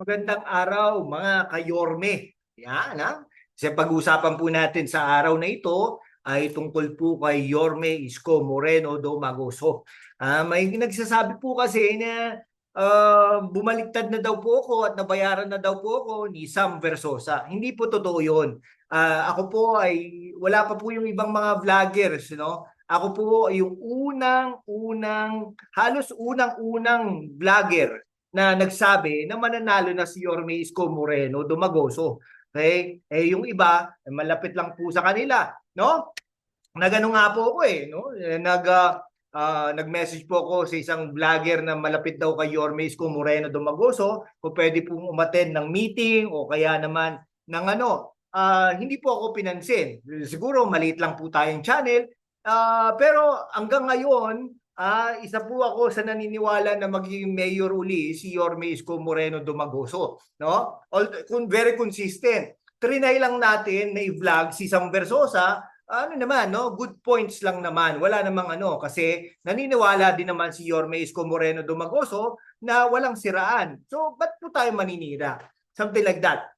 Magandang araw mga kayorme. Yan ha. Kasi pag-usapan po natin sa araw na ito ay tungkol po kay Yorme Isko Moreno Domagoso. Ah, may nagsasabi po kasi na ah, bumaliktad na daw po ako at nabayaran na daw po ako ni Sam Versosa. Hindi po totoo 'yon. Ah, ako po ay wala pa po yung ibang mga vloggers, no? Ako po yung unang-unang halos unang-unang vlogger na nagsabi na mananalo na si Yorme Isko Moreno Dumagoso. Okay? Eh yung iba, eh, malapit lang po sa kanila, no? Nagano nga po ako eh, no? Eh, Nag ah, nag-message po ako sa isang vlogger na malapit daw kay Yorme Isko Moreno Dumagoso kung pwede pong umattend ng meeting o kaya naman ng ano, ah, hindi po ako pinansin. Siguro maliit lang po tayong channel, Ah, pero hanggang ngayon, ah, isa po ako sa naniniwala na magiging mayor uli si Yorme Isko Moreno Dumagoso, no? All, kung very consistent. Trinay lang natin na i-vlog si Sam Versosa, ano naman, no? Good points lang naman. Wala namang ano kasi naniniwala din naman si Yorme Isko Moreno Dumagoso na walang siraan. So, ba't po tayo maninira? Something like that.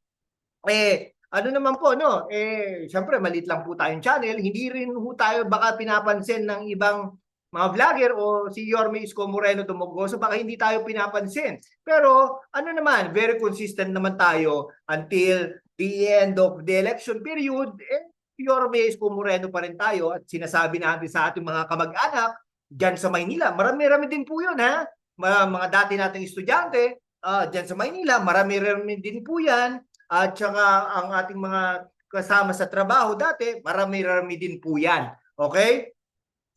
Eh, ano naman po, no? Eh, syempre, maliit lang po tayong channel. Hindi rin po tayo baka pinapansin ng ibang mga vlogger o si Yorme Isko Moreno Dumogoso, baka hindi tayo pinapansin. Pero, ano naman, very consistent naman tayo until the end of the election period, eh, Yorme Isko Moreno pa rin tayo at sinasabi natin sa ating mga kamag-anak dyan sa Maynila. Marami-rami din po yun, ha? Mga, mga dati nating estudyante, ah dyan sa Maynila, marami-rami din po yan at saka ang ating mga kasama sa trabaho dati, marami-rami din po yan. Okay?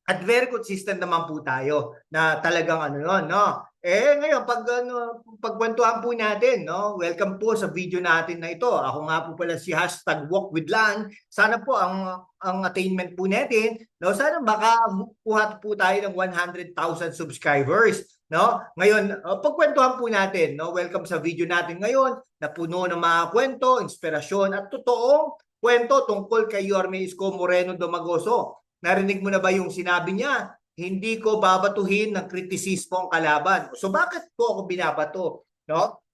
At very consistent naman po tayo na talagang ano yun, no? Eh ngayon, pag ano, pagkwentuhan po natin, no? Welcome po sa video natin na ito. Ako nga po pala si hashtag walk with Lan. Sana po ang ang attainment po natin, no? Sana baka kuha po tayo ng 100,000 subscribers, no? Ngayon, uh, pagkwentuhan po natin, no? Welcome sa video natin ngayon na puno ng mga kwento, inspirasyon at totoong kwento tungkol kay Yorme Isko Moreno Domagoso. Narinig mo na ba yung sinabi niya? Hindi ko babatuhin ng kritisismo ang kalaban. So bakit po ako binabato? No?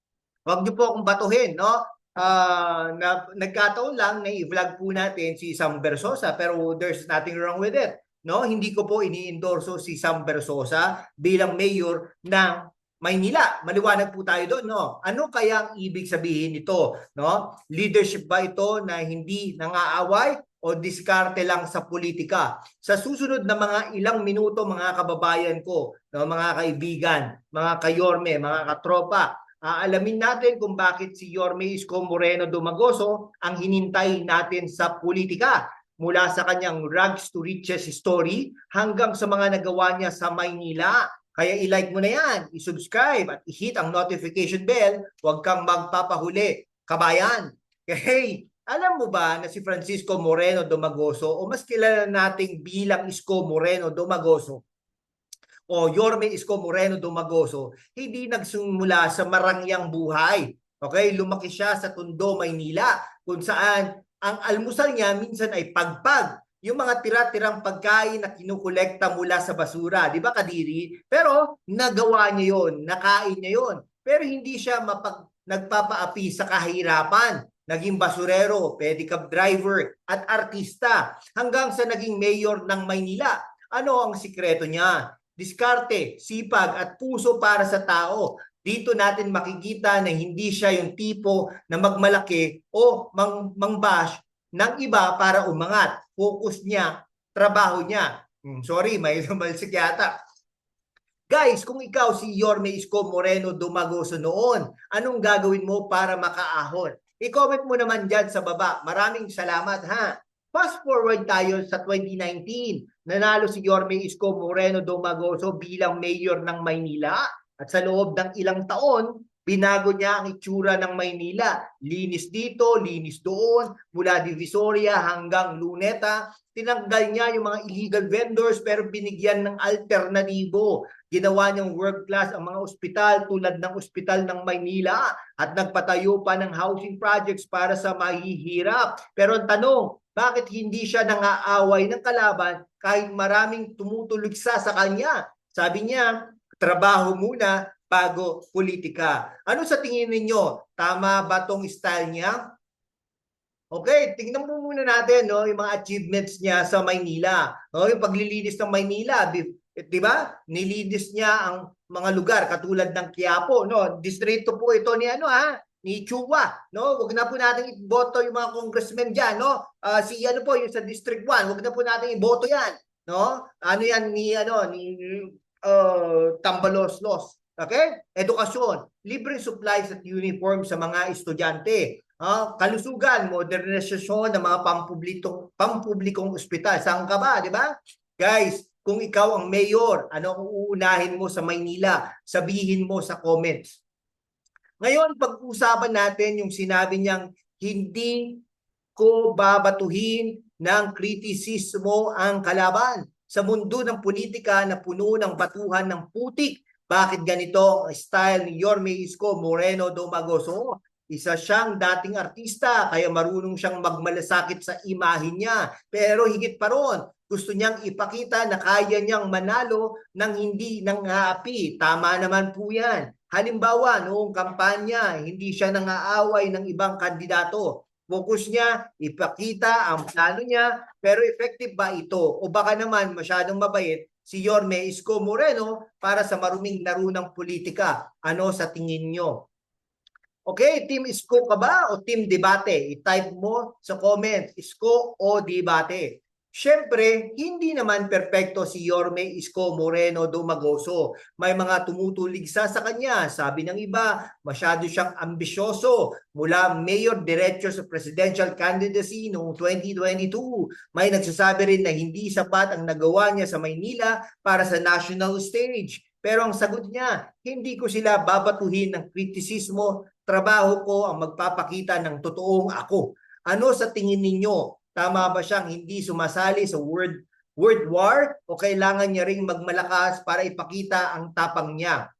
Huwag niyo po akong batuhin, no? Ah, na, nagkataon lang na i-vlog po natin si Sam Versosa pero there's nothing wrong with it. No, hindi ko po ini-endorso si Sam Versosa bilang mayor ng Maynila. Maliwanag po tayo doon, no? Ano kaya ang ibig sabihin nito, no? Leadership ba ito na hindi nangaaway o diskarte lang sa politika? Sa susunod na mga ilang minuto, mga kababayan ko, no, mga kaibigan, mga kayorme, mga katropa, aalamin natin kung bakit si Yorme Isko Moreno Dumagoso ang hinintay natin sa politika mula sa kanyang rags to riches story hanggang sa mga nagawa niya sa Maynila. Kaya i-like mo na yan, i-subscribe at i-hit ang notification bell. Huwag kang magpapahuli. Kabayan, hey, alam mo ba na si Francisco Moreno Domagoso o mas kilala nating bilang Isko Moreno Domagoso o Yorme Isko Moreno Domagoso, hindi nagsimula sa marangyang buhay. Okay, lumaki siya sa Tondo, Maynila, kung saan ang almusal niya minsan ay pagpag. Yung mga tira-tirang pagkain na kinukolekta mula sa basura, di ba Kadiri? Pero nagawa niya yon, nakain niya yon. Pero hindi siya mapag, nagpapaapi sa kahirapan. Naging basurero, pedicab driver, at artista hanggang sa naging mayor ng Maynila. Ano ang sikreto niya? diskarte, sipag at puso para sa tao. Dito natin makikita na hindi siya yung tipo na magmalaki o mang, mangbash ng iba para umangat. Focus niya, trabaho niya. Hmm, sorry, may lumalsik yata. Guys, kung ikaw si Yorme Isko Moreno Dumagoso noon, anong gagawin mo para makaahon? I-comment mo naman dyan sa baba. Maraming salamat ha. Fast forward tayo sa 2019. Nanalo si Yorme Isko Moreno Domagoso bilang mayor ng Maynila. At sa loob ng ilang taon, binago niya ang itsura ng Maynila. Linis dito, linis doon, mula Divisoria hanggang Luneta. Tinanggal niya yung mga illegal vendors pero binigyan ng alternatibo. Ginawa niyang world class ang mga ospital tulad ng ospital ng Maynila at nagpatayo pa ng housing projects para sa mahihirap. Pero ang tanong, bakit hindi siya nangaaway ng kalaban kahit maraming tumutulugsa sa kanya? Sabi niya, trabaho muna bago politika. Ano sa tingin ninyo? Tama ba tong style niya? Okay, tingnan mo muna natin no, yung mga achievements niya sa Maynila. No, yung paglilinis ng Maynila, di, ba? Nilinis niya ang mga lugar katulad ng Quiapo, no? Distrito po ito ni ano ha, ni Chua, no? Wag na po natin iboto yung mga congressmen diyan, no? Ah, si ano po yung sa District 1, wag na po natin iboto 'yan, no? Ano 'yan ni ano ni uh, Tambaloslos. Okay? Edukasyon, libreng supplies at uniform sa mga estudyante. Ah, kalusugan, modernisasyon ng mga pampublikong pampublikong ospital. Saan ka ba, di ba? Guys, kung ikaw ang mayor, ano ang uunahin mo sa Maynila? Sabihin mo sa comments. Ngayon, pag-usapan natin yung sinabi niyang hindi ko babatuhin ng kritisismo ang kalaban sa mundo ng politika na puno ng batuhan ng putik. Bakit ganito ang style ni Yorme Isko Moreno Domagoso? Isa siyang dating artista, kaya marunong siyang magmalasakit sa imahe niya. Pero higit pa ron, gusto niyang ipakita na kaya niyang manalo ng hindi nang-aapi. Tama naman po yan. Halimbawa, noong kampanya, hindi siya nang-aaway ng ibang kandidato. Focus niya, ipakita ang plano niya, pero effective ba ito? O baka naman masyadong mabait si Yorme Isko Moreno para sa maruming laro ng politika. Ano sa tingin nyo? Okay, Team Isko ka ba o Team Debate? I-type mo sa comment, Isko o Debate. Siyempre, hindi naman perpekto si Yorme Isko Moreno Dumagoso. May mga tumutuligsa sa kanya. Sabi ng iba, masyado siyang ambisyoso. Mula mayor diretso sa presidential candidacy noong 2022. May nagsasabi rin na hindi sapat ang nagawa niya sa Maynila para sa national stage. Pero ang sagot niya, hindi ko sila babatuhin ng kritisismo. Trabaho ko ang magpapakita ng totoong ako. Ano sa tingin ninyo? Tama ba siyang hindi sumasali sa word word war o kailangan niya ring magmalakas para ipakita ang tapang niya?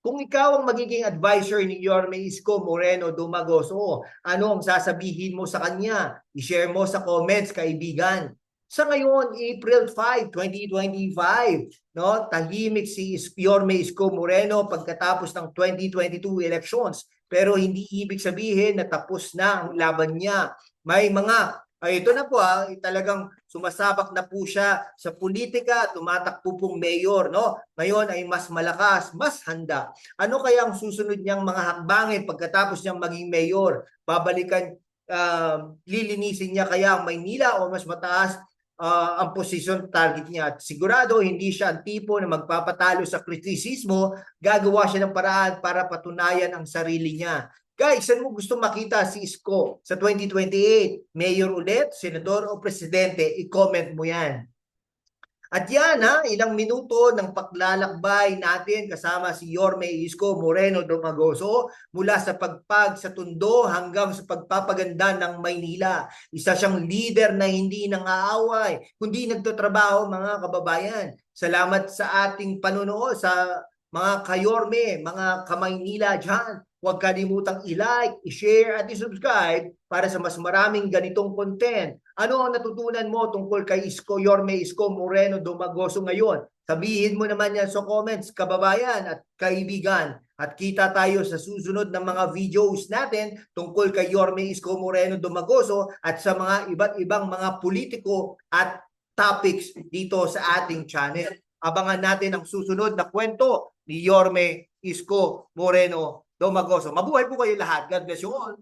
Kung ikaw ang magiging advisor ni Yorme Isko Moreno Dumagoso, ano ang sasabihin mo sa kanya? I-share mo sa comments, kaibigan. Sa ngayon, April 5, 2025, no, tahimik si Yorme Isko Moreno pagkatapos ng 2022 elections. Pero hindi ibig sabihin na tapos na ang laban niya. May mga ay ito na po ah, talagang sumasabak na po siya sa politika, tumatakbo pong mayor, no? Ngayon ay mas malakas, mas handa. Ano kaya ang susunod niyang mga hakbangin pagkatapos niyang maging mayor? Babalikan, uh, lilinisin niya kaya ang Maynila o mas mataas uh, ang position target niya. At sigurado hindi siya ang tipo na magpapatalo sa kritisismo, gagawa siya ng paraan para patunayan ang sarili niya. Guys, saan mo gusto makita si Isko sa 2028? Mayor ulit, senador o presidente? I-comment mo yan. At yan ha, ilang minuto ng paglalakbay natin kasama si Yorme Isko Moreno Domagoso mula sa pagpag sa tundo hanggang sa pagpapaganda ng Maynila. Isa siyang leader na hindi nang-aaway, kundi nagtatrabaho mga kababayan. Salamat sa ating panunood sa mga kayorme, mga kamaynila dyan. Huwag kalimutang i-like, i-share at i-subscribe para sa mas maraming ganitong content. Ano ang natutunan mo tungkol kay Isko Yorme Isko Moreno Dumagoso ngayon? Sabihin mo naman yan sa comments, kababayan at kaibigan. At kita tayo sa susunod ng mga videos natin tungkol kay Yorme Isko Moreno Dumagoso at sa mga iba't ibang mga politiko at topics dito sa ating channel. Abangan natin ang susunod na kwento ni Yorme Isko Moreno Domagoso. Mabuhay po kayo lahat. God bless you all.